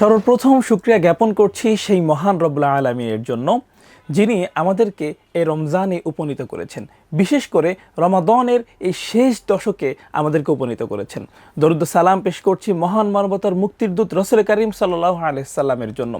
সর্বপ্রথম শুক্রিয়া জ্ঞাপন করছি সেই মহান রব্লা আলমিনের জন্য, যিনি আমাদেরকে এই রমজানে উপনীত করেছেন। বিশেষ করে রমাদনের এই শেষ দশকে আমাদেরকে উপনীত করেছেন। দরুদ সালাম পেশ করছি মহান মানবতার মুক্তির দূত রসুল করিম সাল্লাহ আলাইসাল্লামের জন্য,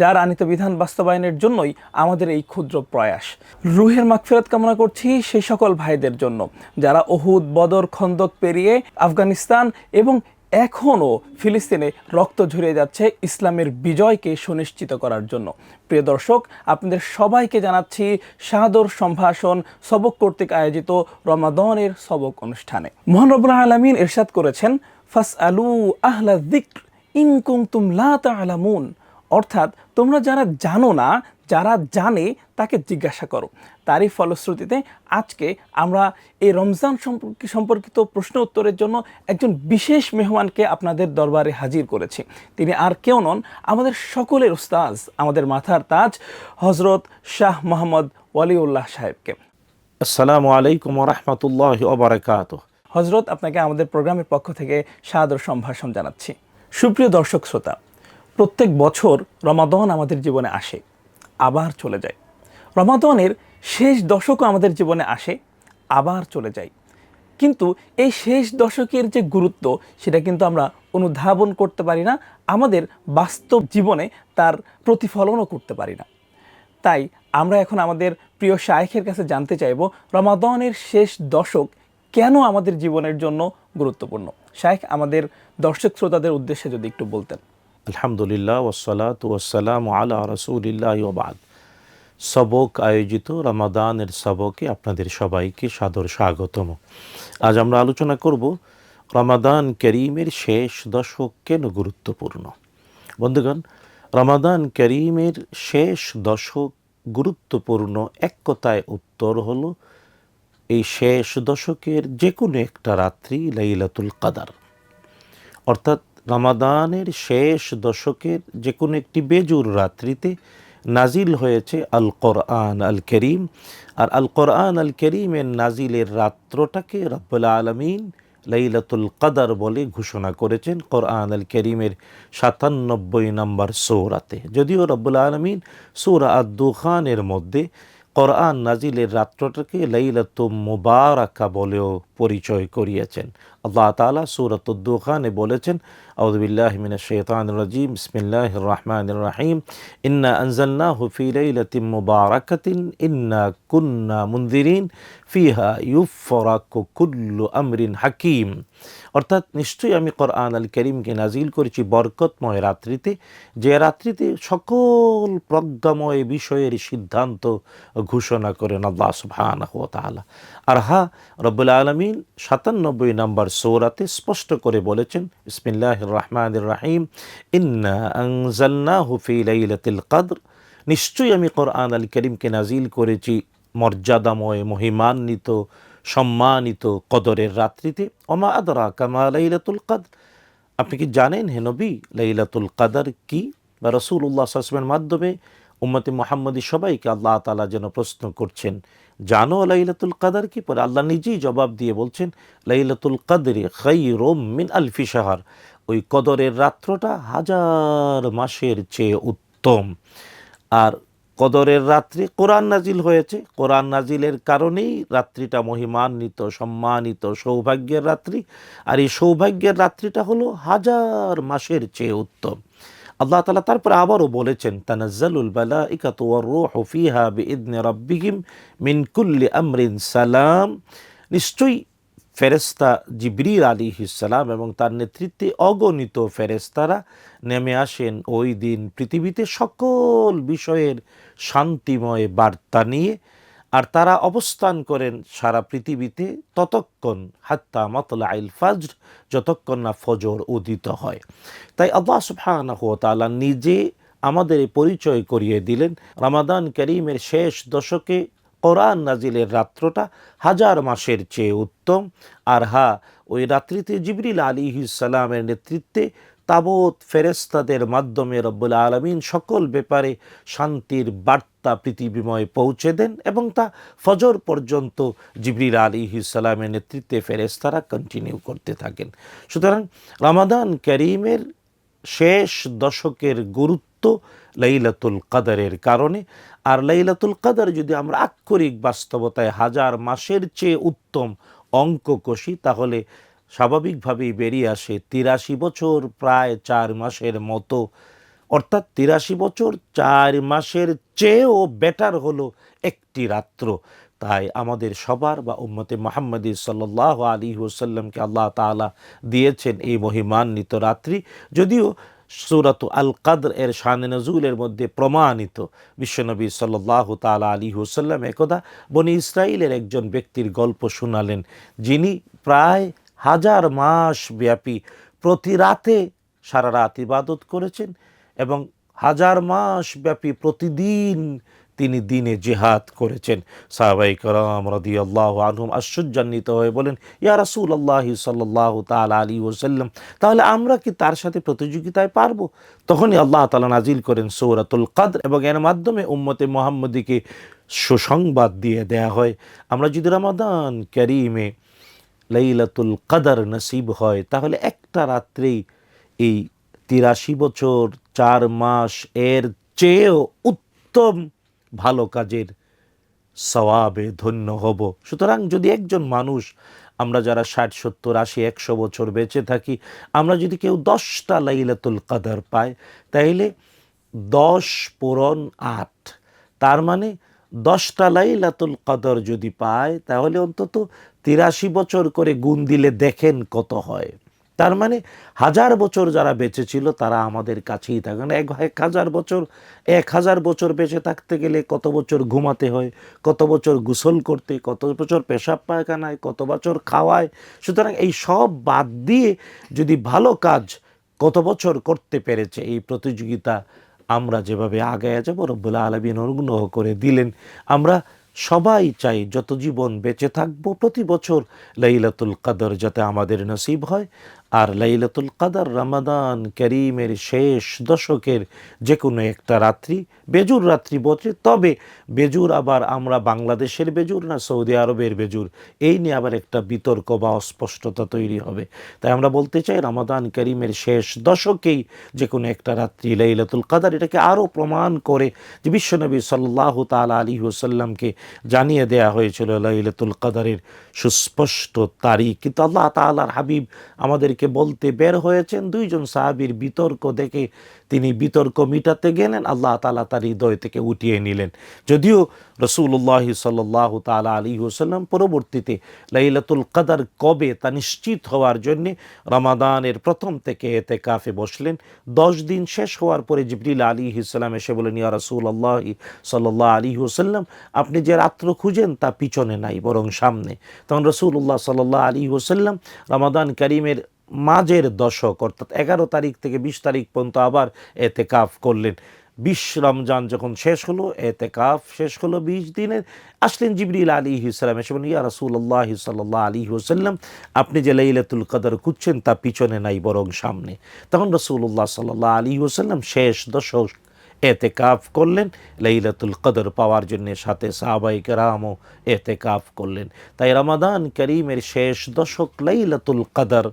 যার আনিত বিধান বাস্তবায়নের জন্যই আমাদের এই ক্ষুদ্র প্রয়াস। রুহের মাগফিরাত কামনা করছি সেই সকল ভাইদের জন্য, যারা ওহুদ বদর, খন্দক পেরিয়ে আফগানিস্তান এবং এখনও ফিলিস্তিনে রক্ত ঝরিয়ে যাচ্ছে ইসলামের বিজয়কে সুনিশ্চিত করার জন্য। প্রিয় দর্শক, আপনাদের সবাইকে জানাচ্ছি সাদর সম্ভাষণ সবক কর্তৃক আয়োজিত রমাদনের সবক অনুষ্ঠানে। মোহান রবুল্লাহ আলমিন এরশাদ করেছেন ফাস আলু আহলা দিক্র ইনকুম তুম লা তালামুন অর্থাৎ তোমরা যারা জানো না, যারা জানে তাকে জিজ্ঞাসা করো। তারই ফলশ্রুতিতে আজকে আমরা এই রমজান সম্পর্কে সম্পর্কিত প্রশ্ন উত্তরের জন্য একজন বিশেষ মেহমানকে আপনাদের দরবারে হাজির করেছি। তিনি আর কেউ নন আমাদের সকলের উস্তাজ আমাদের মাথার তাজ হজরত শাহ মোহাম্মদ ওয়ালিউল্লাহ সাহেবকে। আসসালামু আলাইকুম রহমতুল্লাহ ওবরাকাত হজরত আপনাকে আমাদের প্রোগ্রামের পক্ষ থেকে সাদর সম্ভাষণ জানাচ্ছি। সুপ্রিয় দর্শক শ্রোতা প্রত্যেক বছর রমাদন আমাদের জীবনে আসে আবার চলে যায়। রমাদনের শেষ দশকও আমাদের জীবনে আসে, আবার চলে যায় কিন্তু এই শেষ দশকের যে গুরুত্ব, সেটা কিন্তু আমরা অনুধাবন করতে পারি না, আমাদের বাস্তব জীবনে তার প্রতিফলনও করতে পারি না। তাই আমরা এখন আমাদের প্রিয় শায়েখের কাছে জানতে চাইব, রমাদনের শেষ দশক কেন আমাদের জীবনের জন্য গুরুত্বপূর্ণ? শায়েখ, আমাদের দর্শক শ্রোতাদের উদ্দেশ্যে যদি একটু বলতেন। আলহামদুলিল্লাহ ওসালাত ওসালাম আলা রসুলিল্লাহ ওবাদ সবক আয়োজিত রমাদানের সবকে আপনাদের সবাইকে সাদর স্বাগতম। আজ আমরা আলোচনা করব রমাদান করিমের শেষ দশক কেন গুরুত্বপূর্ণ? বন্ধুগণ, রমাদান করিমের শেষ দশক গুরুত্বপূর্ণ এক কথায় উত্তর হলো, এই শেষ দশকের যে কোনো একটা রাত্রি লাইলাতুল কাদার। অর্থাৎ রমাদানের শেষ দশকের যে কোনো একটি বেজুর রাত্রিতে নাজিল হয়েছে আল কোরআন আল করিম আর আল কোরআন আল করিমের নাজিলের রাত্রটাকে রব্বুল আলমিন লাইলাতুল কাদার বলে ঘোষণা করেছেন কোরআন আল করিমের সাতানব্বই নম্বর সৌরাতে। যদিও রব্বুল আলমিন সৌরা আদুখানের মধ্যে কোরআন নাজিলের রাত্রটাকে লাইলাতুম মুবারাকা বলেও পরিচয় করিয়েছেন। আল্লাহ তালা সুরতুদ্দুখানে বলেছেন আউদুবিল্লাহ মিন শৈতান রাজিম বিসমিল্লাহ রহমান রাহিম, ইন্না আনজাল্লাহু ফি লাইলাতিম মুবারাকাতিন, ইন্না কুন্না মুনদিরিন ফিহা ইউফরাকু কুল্লু আমরিন হাকিম। অর্থাৎ নিশ্চয়ই আমি কোরআন আল করিমকে নাজিল করেছি বরকতময় রাত্রিতে, যে রাত্রিতে সকল প্রজ্ঞাময় বিষয়ের সিদ্ধান্ত ঘোষণা করেন আল্লাহ সুবহানাহু ওয়া আর হা, রব্বুল আলমিন সাতানব্বই নম্বর সৌরাতে স্পষ্ট করে বলেছেন ইসমিল্লাহ রহমান রাহিম, ইন্না আনজাল্লাহু ফি লাইলাতিল কদর। নিশ্চয়ই আমি কোরআন আল করিমকে নাজিল করেছি মর্যাদাময়, মহিমান্বিত সম্মানিত কদরের রাত্রিতে, ওমা আদরা কামা লাইলাতুল কদর? আপনি কি জানেন হে নবী, লাইলাতুল কাদার কি? বা রসুল্লাহ আসলামের মাধ্যমে উম্মতে মোহাম্মদী সবাইকে আল্লাহ তালা যেন প্রশ্ন করছেন, জানো লাইলাতুল কাদার কি? পরে আল্লাহ নিজেই জবাব দিয়ে বলছেন, লাইলাতুল কাদরে খাই রোম মিন আলফি সাহার ওই কদরের রাত্রটা হাজার মাসের চেয়ে উত্তম। আর কদরের রাত্রি কোরআন নাজিল হয়েছে। কোরআন নাজিলের কারণেই রাত্রিটা মহিমান্বিত, সম্মানিত, সৌভাগ্যের রাত্রি। আর এই সৌভাগ্যের রাত্রিটা হলো হাজার মাসের চেয়ে উত্তম। আল্লাহ তালা তারপরে আবারও বলেছেন, তানাজ্জালুল বালা ইকাতুয়ার রুহ ফিহা বিইদনি রাব্বিহিম মিন কুল্লি আমরিন সালাম। নিশ্চয়ই ফেরেস্তা জিবরির আলী ইসালাম এবং তার নেতৃত্বে অগণিত ফেরেস্তারা নেমে আসেন ওই দিন পৃথিবীতে সকল বিষয়ের শান্তিময় বার্তা নিয়ে। আর তারা অবস্থান করেন সারা পৃথিবীতে ততক্ষণ, হাত্তা মতলা আইল ফাজর, যতক্ষণ না ফজর উদিত হয়। তাই আল্লাহ সুবহানাহু তাআলা নিজে আমাদের পরিচয় করিয়ে দিলেন। রামাদান করিমের শেষ দশকে কোরআন নাজিলের রাত্রটা হাজার মাসের চেয়ে উত্তম। আর হা, ওই রাত্রিতে জিবরিল আলী সালামের নেতৃত্বে তাবৎ ফেরেস্তাদের মাধ্যমে রব্বুল আলমিন সকল ব্যাপারে শান্তির বার্তা পৃথিবীময় পৌঁছে দেন এবং তা ফজর পর্যন্ত জিবরিল আলী সালামের নেতৃত্বে ফেরেস্তারা কন্টিনিউ করতে থাকেন। সুতরাং রামাদান করিমের শেষ দশকের গুরুত্ব লাইলাতুল কাদারের কারণে। আর লাইলাতুল কাদার যদি আমরা আক্ষরিক বাস্তবতায় হাজার মাসের চেয়ে উত্তম অঙ্ক কষি, তাহলে স্বাভাবিকভাবেই বেরিয়ে আসে তিরাশি বছর প্রায় চার মাসের মতো। অর্থাৎ তিরাশি বছর চার মাসের চেয়েও বেটার হলো একটি রাত্র। তাই আমাদের সবার বা উম্মতে মোহাম্মদী সাল্লাহ আলী ওসাল্লামকে আল্লাহ তাআলা দিয়েছেন এই মহিমান্বিত রাত্রি। যদিও সুরাত আল কাদর এর শান নজুলের মধ্যে প্রমাণিত। বিশ্বনবী সাল্লাহ তালা আলী হুসাল্লাম একদা বনি ইসরায়েলের একজন ব্যক্তির গল্প শোনালেন, যিনি প্রায় হাজার মাস ব্যাপী প্রতি রাতে সারা রাত ইবাদত করেছেন এবং হাজার মাস ব্যাপী প্রতিদিন তিনি দিনে জেহাদ করেছেন। সাহাবাই করম রদি আল্লাহ আনহুম আশ্চর্যান্বিত হয়ে বলেন, ইয়া রাসুল আল্লাহ সাল্লাহ তাল আলী ওসাল্লাম তাহলে আমরা কি তার সাথে প্রতিযোগিতায় পারব? তখনই আল্লাহ তালা নাজিল করেন সৌরাতুল কাদর এবং এর মাধ্যমে উম্মতে মোহাম্মদীকে সুসংবাদ দিয়ে দেয়া হয়। আমরা যদি রমাদান ক্যারিমে লাইলাতুল কাদার নসিব হয়, তাহলে একটা রাত্রেই এই তিরাশি বছর, চার মাস এর চেয়েও উত্তম ভালো কাজের সওয়াবে ধন্য হব। সুতরাং যদি একজন মানুষ, আমরা যারা ষাট, সত্তর, আশি, একশো বছর বেঁচে থাকি, আমরা যদি কেউ দশটা লাইলাতুল কাদার পাই, তাইলে দশ পূরণ আট, তার মানে দশটা লাইলাতুল কদর যদি পায়, তাহলে অন্তত তিরাশি বছর করে গুণ দিলে দেখেন কত হয়। তার মানে হাজার বছর যারা বেঁচে ছিল, তারা আমাদের কাছেই থাকে না এক এক হাজার বছর, এক হাজার বছর বেঁচে থাকতে গেলে কত বছর ঘুমাতে হয়, কত বছর গোসল করতে, কত বছর পেশাব পায়খানায়, কত বছর খাওয়ায়। সুতরাং এই সব বাদ দিয়ে যদি ভালো কাজ কত বছর করতে পেরেছে, এই প্রতিযোগিতা আমরা যেভাবে আগে যাব রব্বুল্লা আলমিন অনুগ্রহ করে দিলেন। আমরা সবাই চাই যত জীবন বেঁচে থাকব, প্রতি বছর লাইলাতুল কাদর যাতে আমাদের নসিব হয়। আর লাইলাতুল কাদার রমাদান করিমের শেষ দশকের যে কোনো একটা রাত্রি, বেজুর রাত্রি বটে। তবে বেজুর আবার আমরা বাংলাদেশের বেজুর না সৌদি আরবের বেজুর? এই নিয়ে আবার একটা বিতর্ক বা অস্পষ্টতা তৈরি হবে। তাই আমরা বলতে চাই, রমাদান করিমের শেষ দশকেই যে কোনো একটা রাত্রি লাইলাতুল কাদার এটাকে আরও প্রমাণ করে যে বিশ্বনবী সাল্লাহ তাল আলী ওসাল্লামকে জানিয়ে দেয়া হয়েছিল লাইলাতুল কাদারের সুস্পষ্ট তারিখ। কিন্তু আল্লাহ তালার হাবিব আমাদেরকে বলতে বের হয়েছেন। দুইজন সাহাবির বিতর্ক দেখে তিনি বিতর্ক মিটাতে গেলেন। আল্লাহ তালা তার হৃদয় থেকে উঠিয়ে নিলেন। যদিও রসুল্লাহ সাল্লাহ তালা আলী হোসাল্লাম পরবর্তীতে লাইলাতুল কাদার কবে তা নিশ্চিত হওয়ার জন্যে রমাদানের প্রথম থেকে এতে কাফে বসলেন। দশ দিন শেষ হওয়ার পরে জিবরিল আলী ইসলাম এসে বলেন ইয়া রসুল আল্লাহ সাল্লাহ আলী হোসাল্লাম আপনি যে রাত্র খুঁজেন তা পিছনে নাই, বরং সামনে। তখন রসুল্লাহ সাল্লাহ আলী হোসাল্লাম রমাদান করিমের মাঝের দশক, অর্থাৎ এগারো তারিখ থেকে বিশ তারিখ পর্যন্ত আবার এতে কাফ করলেন। বিশ রমজান যখন শেষ হলো এতে কাফ শেষ হলো বিশ দিনের। আসলেন জিবরিল আলী ইসলাম এসে বলেন ইয়া রাসুল্লাহ সাল্লাহ আলী হুসাল্লাম আপনি যে লাইলাতুল কদর খুঁজছেন, তা পিছনে নাই, বরং সামনে। তখন রসুল্লাহ সাল্লাহ আলী হুসাল্লাম শেষ দশক এতে কাফ করলেন, লাইলাতুল কদর পাওয়ার জন্য সাথে সাহাবাই কেরামও এতে কাফ করলেন। তাই রমাদান করিমের শেষ দশক লাইলাতুল কদর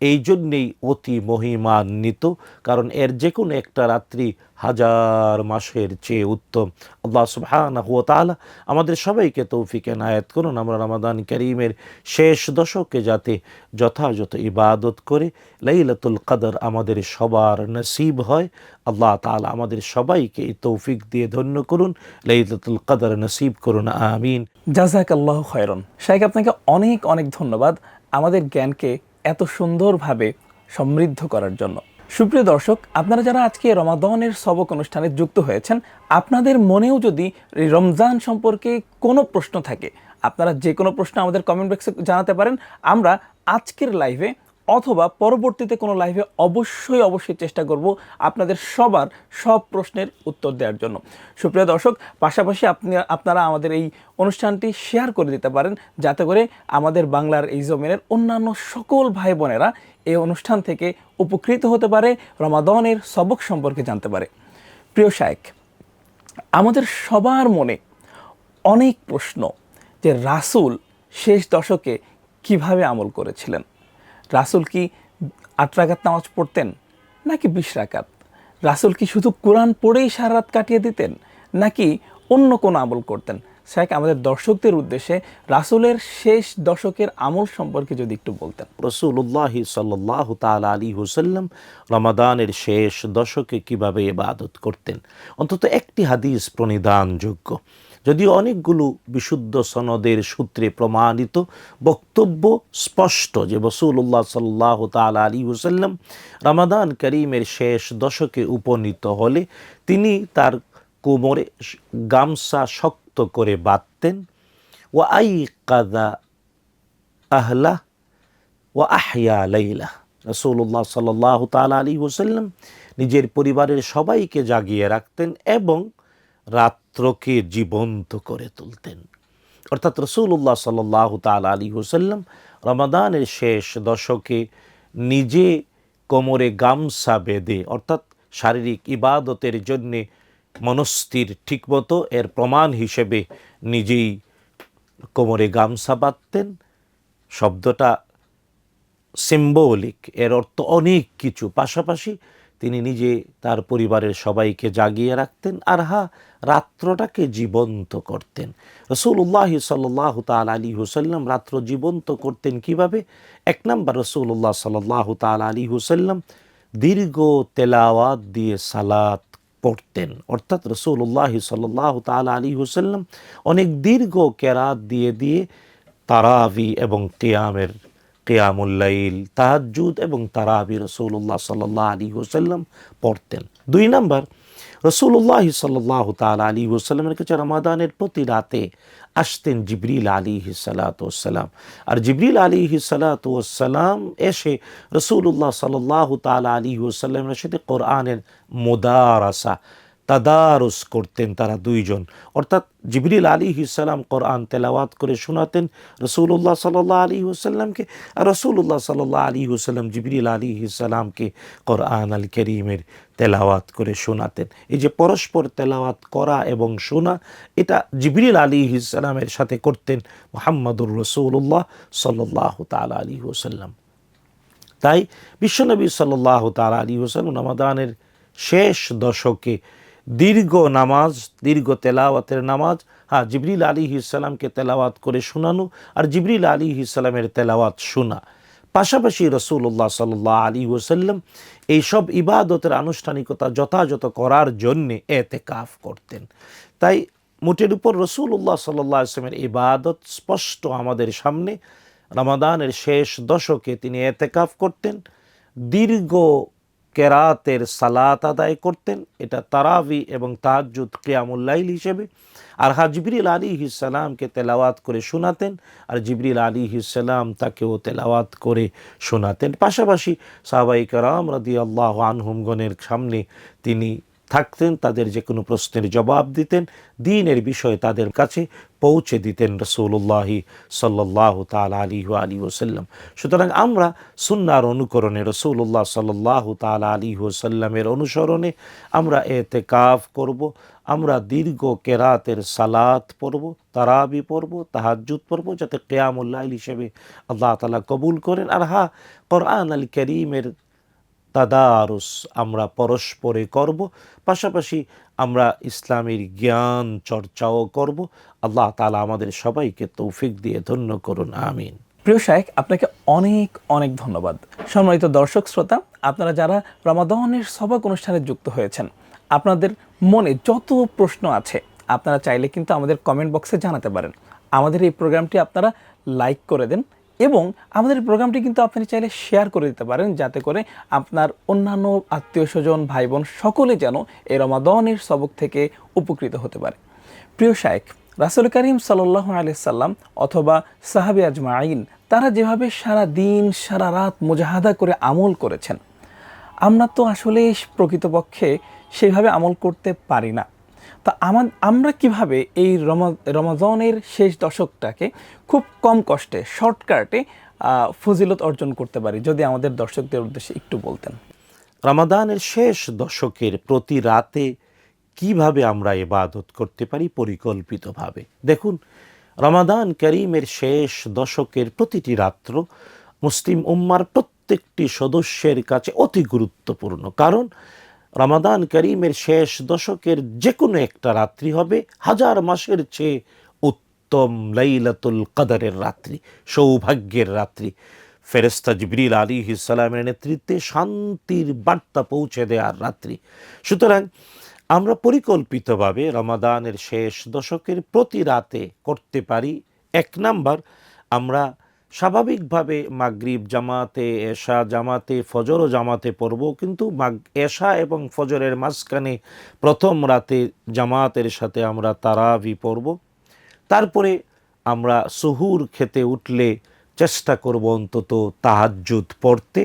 এই জন্যেই অতি মহিমান্বিত, কারণ এর যে কোনো একটা রাত্রি হাজার মাসের চেয়ে উত্তম। আল্লাহ সুবহানাহু তাআলা আমাদের সবাইকে তৌফিক, এনায়েত করুন। আমরা রামাদান করিমের শেষ দশকে যাতে যথাযথ ইবাদত করে লাইলাতুল কাদর আমাদের সবার নসিব হয়, আল্লাহ তাআলা আমাদের সবাইকে এই তৌফিক দিয়ে ধন্য করুন, লাইলাতুল কাদর নসিব করুন, আমিন। জাজাক আল্লাহ খয়রন। শাইক আপনাকে অনেক অনেক ধন্যবাদ। আমাদের জ্ঞানকে এত সুন্দরভাবে সমৃদ্ধ করার জন্য। সুপ্রিয় দর্শক, আপনারা যারা আজকে রমাদনের সবক অনুষ্ঠানে যুক্ত হয়েছেন, আপনাদের মনেও যদি রমজান সম্পর্কে কোনো প্রশ্ন থাকে, আপনারা যে কোনো প্রশ্ন আমাদের কমেন্ট বক্সে জানাতে পারেন। আমরা আজকের লাইভে অথবা পরবর্তীতে কোনো লাইভে অবশ্যই অবশ্যই চেষ্টা করব আপনাদের সবার সব প্রশ্নের উত্তর দেওয়ার জন্য। সুপ্রিয় দর্শক, পাশাপাশি আপনি, আপনারা আমাদের এই অনুষ্ঠানটি শেয়ার করে দিতে পারেন যাতে করে আমাদের বাংলার এই জমিনের অন্যান্য সকল ভাই বোনেরা এই অনুষ্ঠান থেকে উপকৃত হতে পারে, রমাদনের সবক সম্পর্কে জানতে পারে। প্রিয় শায়েক আমাদের সবার মনে অনেক প্রশ্ন যে রাসূল শেষ দশকে কীভাবে আমল করেছিলেন? রাসূল কি আট রাকাত নামাজ পড়তেন নাকি বিশ রাকাত? রাসুল কি শুধু কোরআন পড়েই সারা রাত কাটিয়ে দিতেন নাকি অন্য কোনো আমল করতেন? শেখ, আমাদের দর্শকদের উদ্দেশ্যে রাসুলের শেষ দশকের আমল সম্পর্কে যদি একটু বলতেন। রসুল্লাহ সাল্লাহ তালা আলী হুসাল্লাম রমাদানের শেষ দশকে কীভাবে ইবাদত করতেন? অন্তত একটি হাদিস প্রণিধানযোগ্য যদিও অনেকগুলো বিশুদ্ধ সনদের সূত্রে প্রমাণিত, বক্তব্য স্পষ্ট যে রসুল্লাহ সাল্লাহ তালা আলী হুসাল্লাম রমাদান করিমের শেষ দশকে উপনীত হলে তিনি তার কোমরে গামছা শক্ত করে বাঁধতেন ও আই কাদা আহলা ও আহিয়া লাইলা। রসুল্লাহ সাল্লাহ তালা আলী ওসাল্লাম নিজের পরিবারের সবাইকে জাগিয়ে রাখতেন এবং রাত্রকে জীবন্ত করে তুলতেন। অর্থাৎ রসুল্লাহ সাল্লাহ তাল আলী হুসাল্লাম রমাদানের শেষ দশকে নিজে কোমরে গামছা বেঁধে, অর্থাৎ শারীরিক ইবাদতের জন্যে মনস্থির ঠিকমতো এর প্রমাণ হিসেবে নিজেই কোমরে গামছা বাঁধতেন। শব্দটা সিম্বলিক এর অর্থ অনেক কিছু। পাশাপাশি তিনি নিজে তার পরিবারের সবাইকে জাগিয়ে রাখতেন, আর হা, রাত্রটাকে জীবন্ত করতেন। রসুল্লাহ সাল্লাহ তাল আলী হুসাল্লাম রাত্র জীবন্ত করতেন কীভাবে? এক নম্বর রসুল্লাহ সাল্লাহ তাল আলী হুসাল্লাম দীর্ঘ তেলাওয়াত দিয়ে সালাত পড়তেন। অর্থাৎ রসুল্লাহ সাল্লাহ তাল আলী হুসাল্লাম অনেক দীর্ঘ কেরাত দিয়ে দিয়ে তারাবি এবং কেয়ামের কেয়ামুল্লাইল তাহাজুদ এবং তারাবি রসুল্লাহ সাল্লাহ আলী হুসাল্লাম পড়তেন। দুই নম্বর রসুল্লাহ সাল্লাহ তাল আলী হুসাল্লামের কাছে রমাদানের প্রতি রাতে আসতেন জিবরিল আলী হিসালাতাম আর জিবরিল আলী হিসালাতাম এসে রসুল্লাহ সাল্লাহ তাল আলী হুসাল্লামের সাথে কোরআনের মোদারাসা তাদারুস করতেন তারা দুইজন। অর্থাৎ জিবরিল আলী ইসাল্লাম কোরআন তেলাওয়াত করে শোনাতেন রসুল্লাহ সাল্লাহ আলী হুসাল্লামকে আর রসুল্লাহ সাল্লাহ আলী হুসাল্লাম জিবরিল আলী ইসাল্লামকে কোরআন আল করিমের তেলাওয়াত করে শোনাতেন। এই যে পরস্পর তেলাওয়াত করা এবং শোনা, এটা জিবরিল আলী ইসাল্লামের সাথে করতেন মোহাম্মদুর রসুল্লাহ সাল্লাহ তাল আলী হুসাল্লাম তাই বিশ্বনবী সাল্লাহ তাল আলী হোসেন রমাদানের শেষ দশকে দীর্ঘ নামাজ, দীর্ঘ তেলাওয়াতের নামাজ। হ্যাঁ জিবরিল আলী ইসালামকে তেলাওয়াত করে শোনানো আর জিবরিল আলী ইসালামের তেলাওয়াত শোনা। পাশাপাশি রসুল্লাহ সাল্লাহ আলী ওসাল্লাম এইসব ইবাদতের আনুষ্ঠানিকতা যথাযথ করার জন্যে এতে কাফ করতেন। তাই মোটের উপর রসুল্লাহ সাল্লাহ আসলামের ইবাদত স্পষ্ট আমাদের সামনে। রমাদানের শেষ দশকে তিনি এতেকাফ করতেন। দীর্ঘ কেরাতের সালাত আদায় করতেন। এটা তারাবি এবং তাহাজুদ কেয়ামুল্লাইল হিসেবে। আর হা জিবরিল আলী ইসালামকে তেলাওয়াত করে শোনাতেন আর জিবরিল আলী ইসালাম তাকেও তেলাওয়াত করে শোনাতেন। পাশাপাশি সাহাবাই কারাম রাদি আল্লাহ আনহুমগণের সামনে তিনি থাকতেন, তাদের যে কোনো প্রশ্নের জবাব দিতেন, দিনের বিষয়ে তাদের কাছে পৌঁছে দিতেন রসুল্লাহি সাল্লাহ তাল আলী আলী ওসাল্লাম সুতরাং আমরা সুন্নার অনুকরণে রসুল্লাহ সাল্লাহ তাল আলী ওসাল্লামের অনুসরণে আমরা এতে কাফ করব, আমরা দীর্ঘ কেরাতের সালাত পড়ব, তারাবি পড়ব তাহাজুদ পড়ব, যাতে কেয়ামুল্লাহ হিসেবে আল্লাহ তালা কবুল করেন। আর হা কোরআন আল করিমের তাদারুস আমরা পরস্পরে করব, পাশাপাশি আমরা ইসলামের জ্ঞান চর্চাও করব। আল্লাহ তালা আমাদের সবাইকে তৌফিক দিয়ে ধন্য করুন, আমিন। প্রিয় শাহেক আপনাকে অনেক অনেক ধন্যবাদ। সম্মানিত দর্শক শ্রোতা, আপনারা যারা রমাদনের সবাক অনুষ্ঠানে যুক্ত হয়েছেন, আপনাদের মনে যত প্রশ্ন আছে, আপনারা চাইলে কিন্তু আমাদের কমেন্ট বক্সে জানাতে পারেন। আমাদের এই প্রোগ্রামটি আপনারা লাইক করে দেন এবং আমাদের প্রোগ্রামটি কিন্তু আপনি চাইলে শেয়ার করে দিতে পারেন যাতে করে আপনার অন্যান্য আত্মীয় স্বজন ভাই বোন সকলে যেন এই রমাদনের সবক থেকে উপকৃত হতে পারে। প্রিয় শায়েক রাসুল করিম সাল্লাহ আলিয়াল্লাম অথবা সাহাবি আজমাইন তারা যেভাবে সারা দিন, সারা রাত মুজাহাদা করে আমল করেছেন, আমরা তো আসলে প্রকৃতপক্ষে সেইভাবে আমল করতে পারি না। তা আমা, আমরা কীভাবে এই রমাজনের শেষ দশকটাকে খুব কম কষ্টে শর্টকাটে ফজিলত অর্জন করতে পারি? যদি আমাদের দর্শকদের উদ্দেশ্যে একটু বলতেন। রমাদানের শেষ দশকের প্রতি রাতে কীভাবে আমরা ইবাদত করতে পারি পরিকল্পিতভাবে? দেখুন, রমাদান করিমের শেষ দশকের প্রতিটি রাত্র মুসলিম উম্মার প্রত্যেকটি সদস্যের কাছে অতি গুরুত্বপূর্ণ। কারণ রমাদান করিমের শেষ দশকের যে কোনো একটা রাত্রি হবে, হাজার মাসের চেয়ে উত্তম লাইলাতুল কাদারের রাত্রি, সৌভাগ্যের রাত্রি। ফেরেস্তা জিবরিল আলী ইসালামের নেতৃত্বে শান্তির বার্তা পৌঁছে দেওয়ার রাত্রি। সুতরাং আমরা পরিকল্পিতভাবে রমাদানের শেষ দশকের প্রতি রাতে করতে পারি। এক নাম্বার, আমরা স্বাভাবিকভাবে মাগরিব জামাতে, এশা জামাতে, ফজর ও জামাতে পড়ব, কিন্তু এশা এবং ফজরের মাঝখানে প্রথম রাতে জামাতের সাথে আমরা তারাবি পড়ব। তারপরে আমরা সুহুর খেতে উঠলে চেষ্টা করব অন্তত তাহাজ্জুদ পড়তে।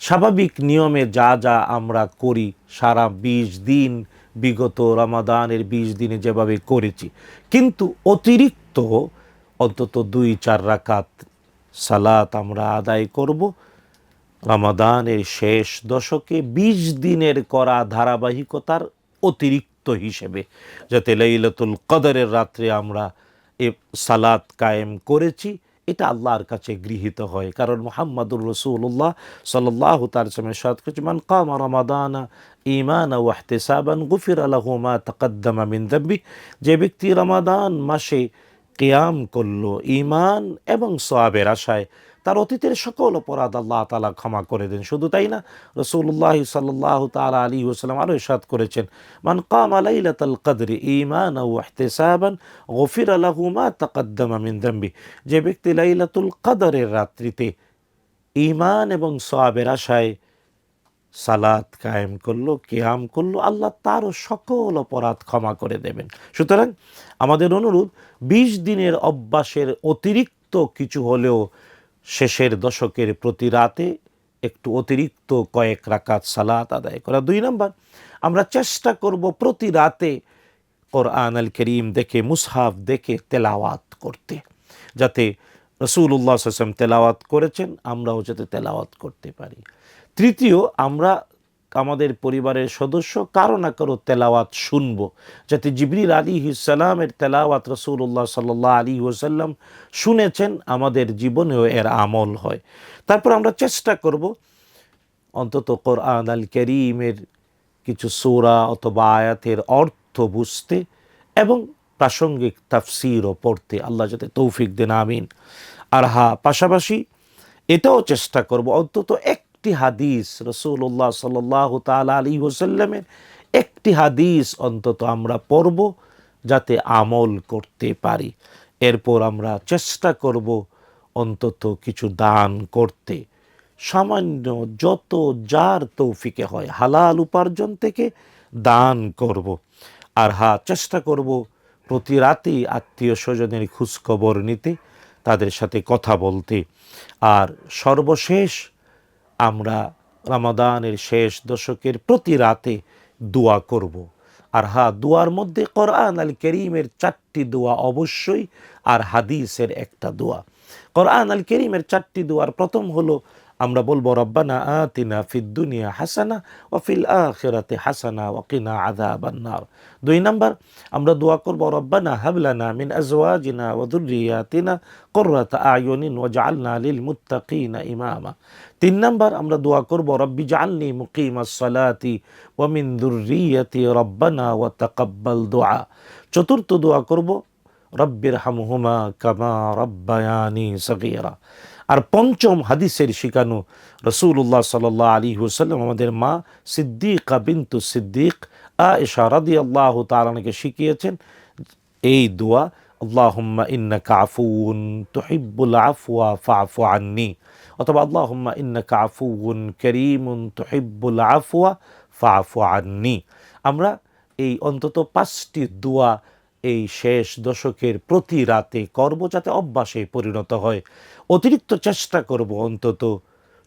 স্বাভাবিক নিয়মে যা যা আমরা করি সারা বিশ দিন, বিগত রমাদানের বিশ দিনে যেভাবে করেছি। কিন্তু অতিরিক্ত অন্তত দুই চার রাকাত সালাত আমরা আদায় করব। রমাদানের শেষ দশকে বিশ দিনের করা ধারাবাহিকতার অতিরিক্ত হিসেবে যাতে লাইলাতুল কদরের রাত্রে আমরা এ সালাত কায়েম করেছি, এটা আল্লাহর কাছে গৃহীত হয়। কারণ মোহাম্মদুর রসুল্লাহ সাল্লাহ তার সময় সাদ করছে মান কামা রমাদানা ইমান ওয়াহতেসাবান গুফির আলহমা তকদ্দমা মিন দব্বি যে ব্যক্তি রমাদান মাসে কিয়াম করল ইমান এবং সোয়াবের আশায়। তার অতীতের সকল অপরাধ আল্লাহ তালা ক্ষমা করে দেন। শুধু তাই না রসুল্লাহ সাল্লাহ তালা আলী ওসালাম আরও ইসাদ করেছেন, মান কাম আলাইলাতাল কদরি ইমান ও এহতেসাবান গফির আলাহুমা তাকদ্দমা মিন দম্বি। যে ব্যক্তি লাইলাতুল কদরের রাত্রিতে ইমান এবং সোয়াবের আশায় সালাত কায়েম করল, কেয়াম করল, আল্লাহ তারও সকল অপরাধ ক্ষমা করে দেবেন। সুতরাং আমাদের অনুরোধ, বিশ দিনের অভ্যাসের অতিরিক্ত কিছু হলেও শেষের দশকের প্রতি রাতে একটু অতিরিক্ত কয়েক রাকাত সালাত আদায় করা। দুই নম্বর, আমরা চেষ্টা করব প্রতি রাতে কোরআন আল করিম দেখে, মুসহাফ দেখে তেলাওয়াত করতে। যাতে রসুল্লাহ আসলাম তেলাওয়াত করেছেন, আমরাও যাতে তেলাওয়াত করতে পারি। তৃতীয়, আমরা আমাদের পরিবারের সদস্য, কারও না কারও তেলাওয়াত শুনব। যাতে জিবরিল আলী ইসালামের তেলাওয়াত রসুল্লাহ সাল্লাহ আলী ওসাল্লাম শুনেছেন, আমাদের জীবনেও এর আমল হয়। তারপর আমরা চেষ্টা করব অন্তত কোরআন আল করিমের কিছু সোরা অথবা আয়াতের অর্থ বুঝতে এবং প্রাসঙ্গিক তাফসিরও পড়তে। আল্লাহ যাতে তৌফিক দেন, আমিন। আর হা পাশাপাশি এটাও চেষ্টা করব অন্তত একটি হাদিস রসুল্লাহ সাল্লাহ তাল আলী ওসাল্লামের একটি হাদিস অন্তত আমরা পড়ব যাতে আমল করতে পারি। এরপর আমরা চেষ্টা করব অন্তত কিছু দান করতে। সামান্য যত যার তৌফিকে হয় হালাল উপার্জন থেকে দান করব। আর হা, চেষ্টা করব প্রতি রাতেই আত্মীয় স্বজনের খোঁজখবর নিতে, তাদের সাথে কথা বলতে। আর সর্বশেষ আমরা রামাদানের শেষ দশকের প্রতি রাতে দোয়া করব। আর হা দোয়ার মধ্যে কোরআন আল করিমের চারটি দোয়া অবশ্যই আর হাদিসের একটা দোয়া কোরআন আল করিমের চারটি দোয়ার প্রথম হলো আমরা বলবো রব্বানা আতিনা ফিদ দুনিয়া হাসানা ও ফিল আখিরাতে হাসানা ওয়াকিনা আযাবান্নার দুই নাম্বার আমরা দোয়া করব রব্বানা হাবলানা মিন আজওয়াজিনা ওয়া যুররিয়াতিনা কুররাতা আয়ুনিন ওয়াজআলনা লিল মুত্তাকিনা ইমামা তিন নাম্বার আমরা দোয়া করব রব্বি জাআলনি মুকিমাস সালাতি ওয়া মিন যুররিয়াতি রব্বানা ওয়া তাকাব্বাল দুআ চতুর্থ দোয়া করব রব্বির হামহুমা কামা রব্বায়ানি সগীরা আর পঞ্চম হাদিসের শিকানু রসুল্লাহ সাল আলী হুসাল্লাম আমাদের মা সিদ্দিকা বিন্তু সিদ্দিক রাদি আল্লাহ তালাকে শিখিয়েছেন এই দোয়া, আল্লাহুম্মা ইন্নাকা আফুউন তুহিব্বুল আফওয়া ফাফু আন্নি অথবা, আল্লাহুম্মা ইন্নাকা আফুউন করিমুন তুহিব্বুল আফওয়া ফাফু আন্নি আমরা এই অন্তত পাঁচটি দোয়া এই শেষ দশকের প্রতি রাতে করব যাতে অভ্যাসে পরিণত হয়। অতিরিক্ত চেষ্টা করব অন্তত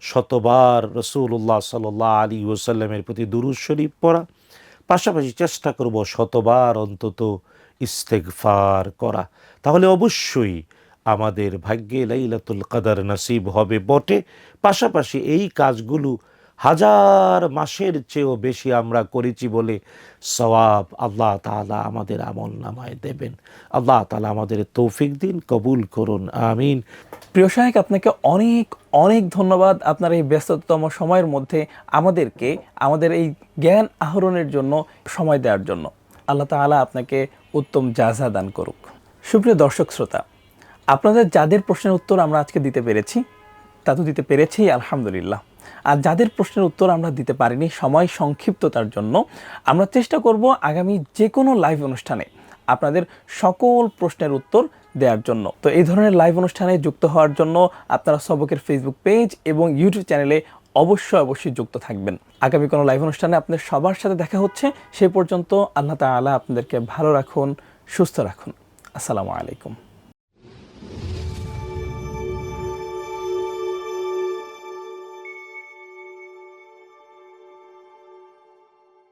শতবার রসুল্লাহ সাল আলী ওসাল্লামের প্রতি দুরুজ শরীফ পড়া, পাশাপাশি চেষ্টা করব শতবার অন্তত ইস্তেকফার করা। তাহলে অবশ্যই আমাদের ভাগ্যে লাইলাতুল কাদার নাসিব হবে বটে। পাশাপাশি এই কাজগুলো হাজার মাসের চেয়েও বেশি আমরা করেছি বলে সওয়াব আল্লাহ তাআলা আমাদের আমল নামায় দেবেন। আল্লাহ তালা আমাদের তৌফিক দিন, কবুল করুন, আমিন। প্রিয় সাহেব আপনাকে অনেক অনেক ধন্যবাদ আপনার এই ব্যস্ততম সময়ের মধ্যে আমাদেরকে, আমাদের এই জ্ঞান আহরণের জন্য সময় দেওয়ার জন্য। আল্লাহ তাআলা আপনাকে উত্তম জাজা দান করুক। সুপ্রিয় দর্শক শ্রোতা, আপনাদের যাদের প্রশ্নের উত্তর আমরা আজকে দিতে পেরেছি, তা তো দিতে পেরেছি আলহামদুলিল্লাহ। আর যাদের প্রশ্নের উত্তর আমরা দিতে পারিনি সময় সংক্ষিপ্ততার জন্য, আমরা চেষ্টা করব আগামী যে কোনো লাইভ অনুষ্ঠানে আপনাদের সকল প্রশ্নের উত্তর দেওয়ার জন্য। তো এই ধরনের লাইভ অনুষ্ঠানে যুক্ত হওয়ার জন্য আপনারা সবকের ফেসবুক পেজ এবং ইউটিউব চ্যানেলে অবশ্যই অবশ্যই যুক্ত থাকবেন। আগামী কোনো লাইভ অনুষ্ঠানে আপনাদের সবার সাথে দেখা হচ্ছে। সে পর্যন্ত আল্লাহ তালা আপনাদেরকে ভালো রাখুন, সুস্থ রাখুন। আসসালামু আলাইকুম।